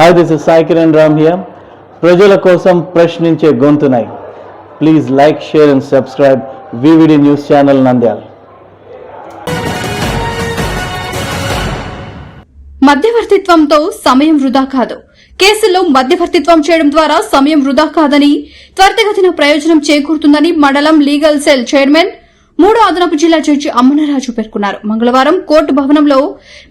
Hi this is Sai Kiran Ram here ప్రజల కోసం ప్రశ్నించే గొంతునై. Please like share and subscribe VVD news channel Nandyal మధ్యవర్తిత్వంతో సమయం వృధా కాదు. కేసుల్లో మధ్యవర్తిత్వం చేయడం ద్వారా సమయం వృధా కాదని త్వరితగతిన ప్రయోజనం చేకూరుతుందని మండలం లీగల్ సెల్ చైర్మన్ మూడో అదనపు జిల్లా జడ్జి అమ్మనరాజు పేర్కొన్నారు. మంగళవారం కోర్టు భవనంలో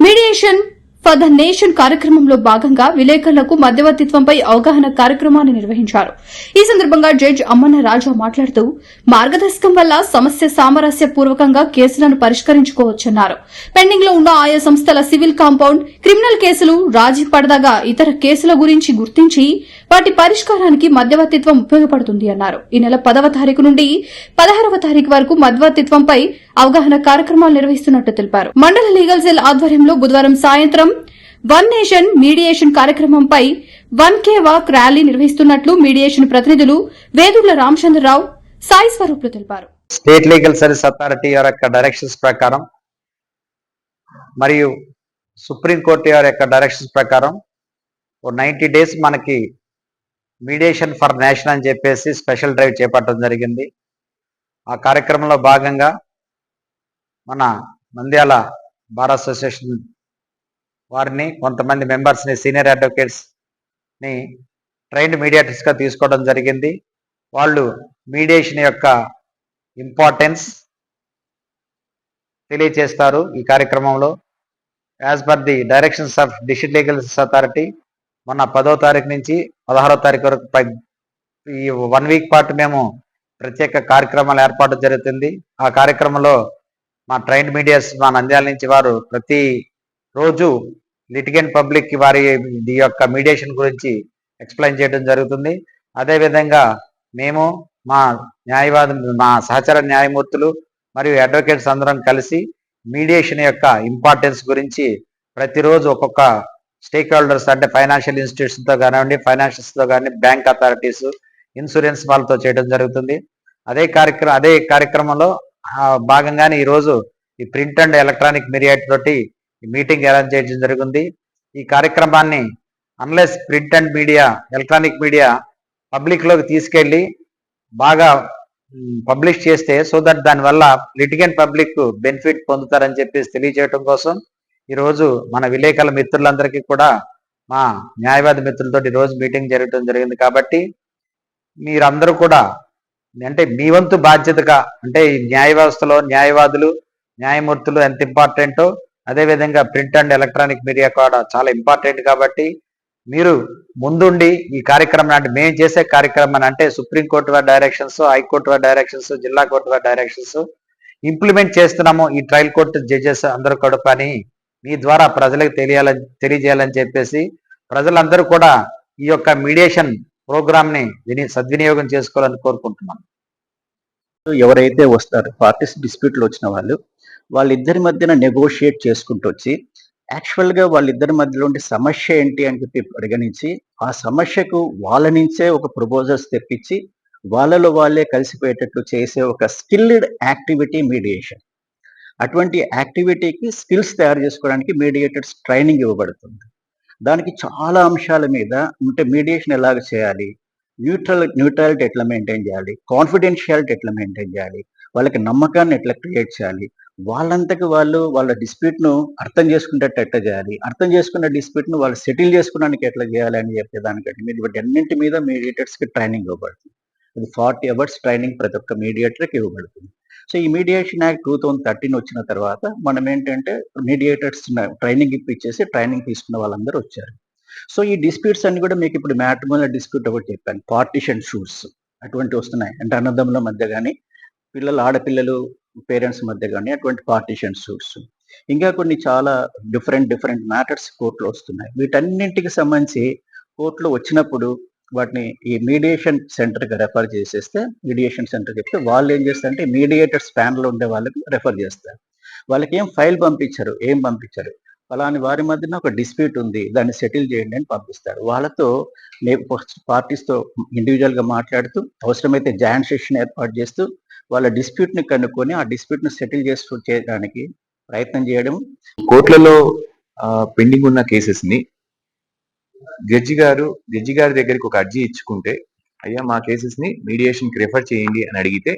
మీడియేషన్ ఫర్ ద నేషన్ కార్యక్రమంలో భాగంగా విలేకరులకు మధ్యవర్తిత్వంపై అవగాహన కార్యక్రమాన్ని నిర్వహించారు. ఈ సందర్భంగా జడ్జి అమ్మన్న రాజా మాట్లాడుతూ మార్గదర్శకం వల్ల సమస్య సామరస్య పూర్వకంగా కేసులను పరిష్కరించుకోవచ్చన్నారు. పెండింగ్లో ఉన్న ఆయా సంస్థల సివిల్ కాంపౌండ్ క్రిమినల్ కేసులు రాజీ పడదగా ఇతర కేసుల గురించి గుర్తించి వాటి పరిష్కారానికి మధ్యవర్తిత్వం ఉపయోగపడుతుంది అన్నారు. ఈ నెల పదవ తారీఖు నుండి పదహారవ తారీఖు వరకు మధ్యవర్తిత్వంపై అవగాహన కార్యక్రమాలు నిర్వహిస్తున్నట్టు తెలిపారు. మండల లీగల్ సెల్ ఆధ్వర్యంలో బుధవారం సాయంత్రం వన్ నేషన్ మీడియేషన్ కార్యక్రమంపై వన్ కే వాక్ ర్యాలీ నిర్వహిస్తున్నట్లు మీడియేషన్ ప్రతినిధులు వేదుళ్ళ రామచంద్రరావు సాయి స్వరూపులు తెలిపారు. స్టేట్ లీగల్ సర్వీస్ అథారిటీ వారి యొక్క డైరెక్షన్స్ ప్రకారం మరియు సుప్రీంకోర్టు వారి యొక్క డైరెక్షన్స్ ప్రకారం ఓ నైంటీ డేస్ మనకి మీడియేషన్ ఫర్ నేషన్ అని చెప్పేసి స్పెషల్ డ్రైవ్ చేపట్టడం జరిగింది. ఆ కార్యక్రమంలో భాగంగా మన నంద్యాల బార్ అసోసియేషన్ వారిని కొంతమంది మెంబర్స్ని సీనియర్ అడ్వకేట్స్ని ట్రైన్డ్ మీడియేటర్స్గా తీసుకోవడం జరిగింది. వాళ్ళు మీడియేషన్ యొక్క ఇంపార్టెన్స్ తెలియచేస్తారు ఈ కార్యక్రమంలో. As per the directions of district legal authority మొన్న పదో తారీఖు నుంచి పదహారో తారీఖు వరకు ఈ వన్ వీక్ పాటు మేము ప్రత్యేక కార్యక్రమాలు ఏర్పాటు జరుగుతుంది. ఆ కార్యక్రమంలో మా ట్రైన్డ్ మీడియాస్ మా నంద్యాల నుంచి వారు ప్రతి రోజు లిటిగెంట్ పబ్లిక్ వారి ఈ యొక్క మీడియేషన్ గురించి ఎక్స్ప్లెయిన్ చేయడం జరుగుతుంది. అదేవిధంగా మేము మా న్యాయవాద మా సహచర న్యాయమూర్తులు మరియు అడ్వకేట్స్ అందరం కలిసి మీడియేషన్ యొక్క ఇంపార్టెన్స్ గురించి ప్రతిరోజు ఒక్కొక్క స్టేక్ హోల్డర్స్ అంటే ఫైనాన్షియల్ ఇన్స్టిట్యూషన్తో కానివ్వండి ఫైనాన్షియల్స్తో కానీ బ్యాంక్ అథారిటీస్ ఇన్సూరెన్స్ వాళ్ళతో చేయడం జరుగుతుంది. అదే కార్యక్రమం అదే కార్యక్రమంలో భాగంగానే ఈరోజు ఈ ప్రింట్ అండ్ ఎలక్ట్రానిక్ మీడియా తోటి ఈ మీటింగ్ అరేంజ్ చేయడం జరిగింది ఈ కార్యక్రమాన్ని unless print and media electronic media పబ్లిక్లోకి బాగా పబ్లిష్ చేస్తే సో దట్ దానివల్ల లిటిగెంట్ పబ్లిక్ బెనిఫిట్ పొందుతారని చెప్పేసి తెలియజేయడం కోసం ఈరోజు మన విలేకరుల మిత్రులందరికీ కూడా మా న్యాయవాది మిత్రులతో రోజు మీటింగ్ జరగడం జరిగింది కాబట్టి మీరందరూ కూడా అంటే మీ వంతు బాధ్యతగా అంటే ఈ న్యాయ వ్యవస్థలో న్యాయవాదులు న్యాయమూర్తులు ఎంత ఇంపార్టెంటో అదేవిధంగా ప్రింట్ అండ్ ఎలక్ట్రానిక్ మీడియా కూడా చాలా ఇంపార్టెంట్ కాబట్టి మీరు ముందుండి ఈ కార్యక్రమం అంటే మేము చేసే కార్యక్రమం అంటే సుప్రీంకోర్టు వారి డైరెక్షన్స్ హైకోర్టు వారి డైరెక్షన్స్ జిల్లా కోర్టు వారి డైరెక్షన్స్ ఇంప్లిమెంట్ చేస్తున్నాము. ఈ ట్రయల్ కోర్టు జడ్జెస్ అందరూ కూడా పని మీ ద్వారా ప్రజలకు తెలియాలని తెలియజేయాలని చెప్పేసి ప్రజలందరూ కూడా ఈ యొక్క మీడియేషన్ ప్రోగ్రామ్ని విని సద్వినియోగం చేసుకోవాలని కోరుకుంటున్నాను. ఎవరైతే వస్తారో పార్టీస్ డిస్ప్యూట్లు వచ్చిన వాళ్ళు వాళ్ళిద్దరి మధ్యన నెగోషియేట్ చేసుకుంటూ వచ్చి యాక్చువల్గా వాళ్ళిద్దరి మధ్యలో ఉండే సమస్య ఏంటి అని చెప్పి పరిగణించి ఆ సమస్యకు వాళ్ళ నుంచే ఒక ప్రపోజల్స్ తెప్పించి వాళ్ళలో వాళ్ళే కలిసిపోయేటట్లు చేసే ఒక స్కిల్డ్ యాక్టివిటీ మీడియేషన్ అటువంటి యాక్టివిటీకి స్కిల్స్ తయారు చేసుకోవడానికి మీడియేటర్స్ ట్రైనింగ్ ఇవ్వబడుతుంది. దానికి చాలా అంశాల మీద అంటే మీడియేషన్ ఎలాగ చేయాలి? న్యూట్రల్ న్యూట్రాలిటీ ఎట్లా మెయింటైన్ చేయాలి? కాన్ఫిడెన్షియాలిటీ ఎట్లా మెయింటైన్ చేయాలి? వాళ్ళకి నమ్మకాన్ని ఎట్లా క్రియేట్ చేయాలి? వాళ్ళంతకి వాళ్ళు వాళ్ళ డిస్ప్యూట్ను అర్థం చేసుకునేటట్టు ఎట్లా చేయాలి? అర్థం చేసుకున్న డిస్ప్యూట్ను వాళ్ళు సెటిల్ చేసుకోవడానికి ఎట్లా చేయాలి అని చెప్పే దానికంటే మీరు వీటి అన్నింటి మీద మీడియేటర్స్కి ట్రైనింగ్ ఇవ్వబడుతుంది. అది ఫార్టీ అవర్స్ ట్రైనింగ్ ప్రతి ఒక్క మీడియేటర్కి ఇవ్వబడుతుంది. సో ఈ mediation act two thousand thirteen వచ్చిన తర్వాత మనం ఏంటంటే మీడియేటర్స్ ట్రైనింగ్ ఇప్పించేసి ట్రైనింగ్ తీసుకున్న వాళ్ళందరూ వచ్చారు. సో ఈ డిస్ప్యూట్స్ అన్ని కూడా మీకు ఇప్పుడు మ్యాట్రిమోనల్ డిస్ప్యూట్ ఒకటి చెప్పాను. పార్టిషన్ షూట్స్ అటువంటి వస్తున్నాయి. అంటే అన్నదమ్ముల మధ్య కానీ పిల్లలు ఆడపిల్లలు పేరెంట్స్ మధ్య కానీ అటువంటి పార్టిషన్ షూట్స్ ఇంకా కొన్ని చాలా డిఫరెంట్ డిఫరెంట్ మ్యాటర్స్ కోర్టులో వస్తున్నాయి. వీటన్నింటికి సంబంధించి కోర్టులో వచ్చినప్పుడు వాటిని ఈ మీడియేషన్ సెంటర్కి రెఫర్ చేసేస్తే మీడియేషన్ సెంటర్ చెప్తే వాళ్ళు ఏం చేస్తారంటే మీడియేటర్స్ ప్యానల్ ఉండే వాళ్ళకి రెఫర్ చేస్తారు. వాళ్ళకి ఏం ఫైల్ పంపించారు ఏం పంపించారు? ఫలాని వారి మధ్యన ఒక డిస్ప్యూట్ ఉంది దాన్ని సెటిల్ చేయండి అని పంపిస్తారు. వాళ్ళతో పార్టీస్తో ఇండివిజువల్గా మాట్లాడుతూ అవసరమైతే జాయింట్ సెషన్ ఏర్పాటు చేస్తూ వాళ్ళ డిస్ప్యూట్ని కనుక్కొని ఆ డిస్ప్యూట్ని సెటిల్ చేస్తూ చేయడానికి ప్రయత్నం చేయడం కోర్టులలో పెండింగ్ ఉన్న కేసెస్ని జడ్జి గారు జడ్జి గారి దగ్గరికి ఒక అర్జీ ఇచ్చుకుంటే అయ్యా మా కేసెస్ని మీడియేషన్కి రెఫర్ చేయండి అని అడిగితే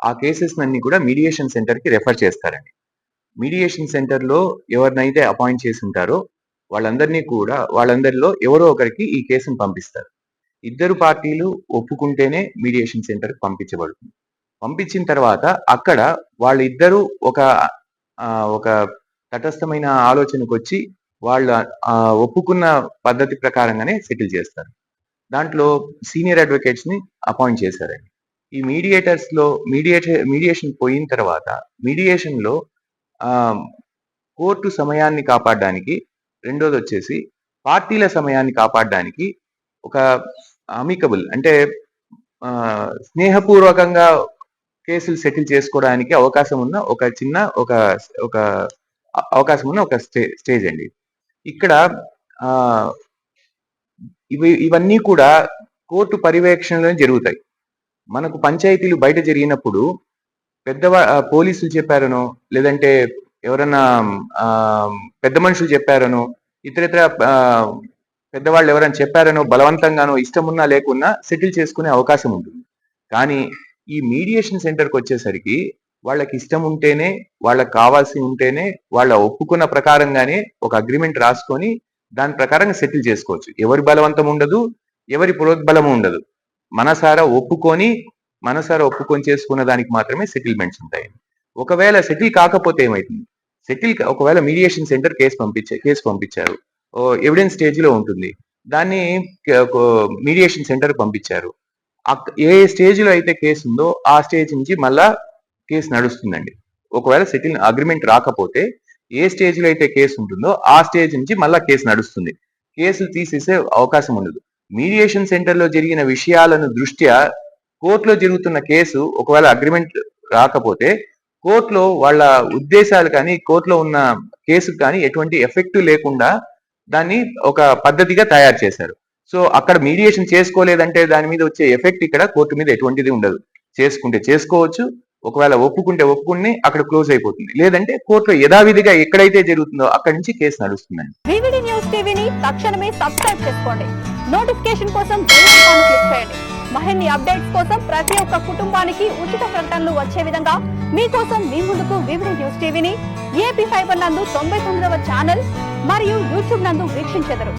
ఆ కేసెస్ అన్ని కూడా మీడియేషన్ సెంటర్కి రెఫర్ చేస్తారండి. మీడియేషన్ సెంటర్లో ఎవరినైతే అపాయింట్ చేసి ఉంటారో వాళ్ళందరినీ కూడా వాళ్ళందరిలో ఎవరో ఒకరికి ఈ కేసును పంపిస్తారు. ఇద్దరు పార్టీలు ఒప్పుకుంటేనే మీడియేషన్ సెంటర్కి పంపించబడుతుంది. పంపించిన తర్వాత అక్కడ వాళ్ళిద్దరూ ఒక ఒక తటస్థమైన ఆలోచనకు వచ్చి వాళ్ళ ఒప్పుకున్న పద్ధతి ప్రకారంగానే సెటిల్ చేస్తారు. దాంట్లో సీనియర్ అడ్వకేట్స్ని అపాయింట్ చేశారండి. ఈ మీడియేటర్స్లో మీడియేటర్ మీడియేషన్ పోయిన తర్వాత మీడియేషన్లో కోర్టు సమయాన్ని కాపాడడానికి రెండోది వచ్చేసి పార్టీల సమయాన్ని కాపాడడానికి ఒక అమికబుల్ అంటే స్నేహపూర్వకంగా కేసులు సెటిల్ చేసుకోవడానికి అవకాశం ఉన్న ఒక చిన్న ఒక ఒక అవకాశం ఉన్న ఒక స్టే స్టేజ్ అండి. ఇక్కడ ఇవి ఇవన్నీ కూడా కోర్టు పర్యవేక్షణలోనే జరుగుతాయి. మనకు పంచాయతీలు బయట జరిగినప్పుడు పెద్దవా పోలీసులు చెప్పారనో లేదంటే ఎవరన్నా పెద్ద మనుషులు చెప్పారనో ఇతరితర పెద్దవాళ్ళు ఎవరైనా చెప్పారనో బలవంతంగానో ఇష్టం ఉన్నా లేకున్నా సెటిల్ చేసుకునే అవకాశం ఉంటుంది. కానీ ఈ మీడియేషన్ సెంటర్కి వచ్చేసరికి వాళ్ళకి ఇష్టం ఉంటేనే వాళ్ళకి కావాల్సి ఉంటేనే వాళ్ళ ఒప్పుకున్న ప్రకారంగానే ఒక అగ్రిమెంట్ రాసుకొని దాని ప్రకారంగా సెటిల్ చేసుకోవచ్చు. ఎవరి బలవంతం ఉండదు ఎవరి పురోద్బలం ఉండదు. మనసారా ఒప్పుకొని మనసారా ఒప్పుకొని చేసుకున్న దానికి మాత్రమే సెటిల్మెంట్స్ ఉంటాయి. ఒకవేళ సెటిల్ కాకపోతే ఏమైతుంది? సెటిల్ ఒకవేళ మీడియేషన్ సెంటర్ కేసు పంపించే కేసు పంపించారు. ఎవిడెన్స్ స్టేజ్లో ఉంటుంది. దాన్ని మీడియేషన్ సెంటర్ పంపించారు. ఏ స్టేజ్లో అయితే కేసు ఉందో ఆ స్టేజ్ నుంచి మళ్ళా కేసు నడుస్తుందండి. ఒకవేళ సెటిల్ అగ్రిమెంట్ రాకపోతే ఏ స్టేజ్లో అయితే కేసు ఉంటుందో ఆ స్టేజ్ నుంచి మళ్ళా కేసు నడుస్తుంది. కేసులు తీసేసే అవకాశం ఉండదు. మీడియేషన్ సెంటర్లో జరిగిన విషయాలను దృష్ట్యా కోర్టులో జరుగుతున్న కేసు ఒకవేళ అగ్రిమెంట్ రాకపోతే కోర్టులో వాళ్ళ ఉద్దేశాలు కానీ కోర్టులో ఉన్న కేసుకు కానీ ఎటువంటి ఎఫెక్ట్ లేకుండా దాన్ని ఒక పద్ధతిగా తయారు చేశారు. సో అక్కడ మీడియేషన్ చేసుకోలేదంటే దాని మీద వచ్చే ఎఫెక్ట్ ఇక్కడ కోర్టు మీద ఎటువంటిది ఉండదు. చేసుకుంటే చేసుకోవచ్చు ఒకవేళ ఒప్పుకుంటే ఒప్పుకుని అక్కడ క్లోజ్ అయిపోతుంది. లేదంటే కోర్టులో యథావిధిగా ఎక్కడైతే జరుగుతుందో అక్కడి నుంచి కేసు నడుస్తుందండి. వివిడి న్యూస్ టీవీని తక్షణమే సబ్స్క్రైబ్ చేసుకోండి. నోటిఫికేషన్ కోసం బెల్ ఐకాన్ క్లిక్ చేయండి. మరిన్ని అప్డేట్స్ కోసం ప్రతి ఒక్క కుటుంబానికి ఉచిత ప్రకటనలు వచ్చే విధంగా మీకోసం మీ ముందుకు వివిడి న్యూస్ టీవీని ఏపీ ఫైబర్ నందు తొంభై తొమ్మిదవ ఛానల్ మరియు యూట్యూబ్ నందు వీక్షించెదరు.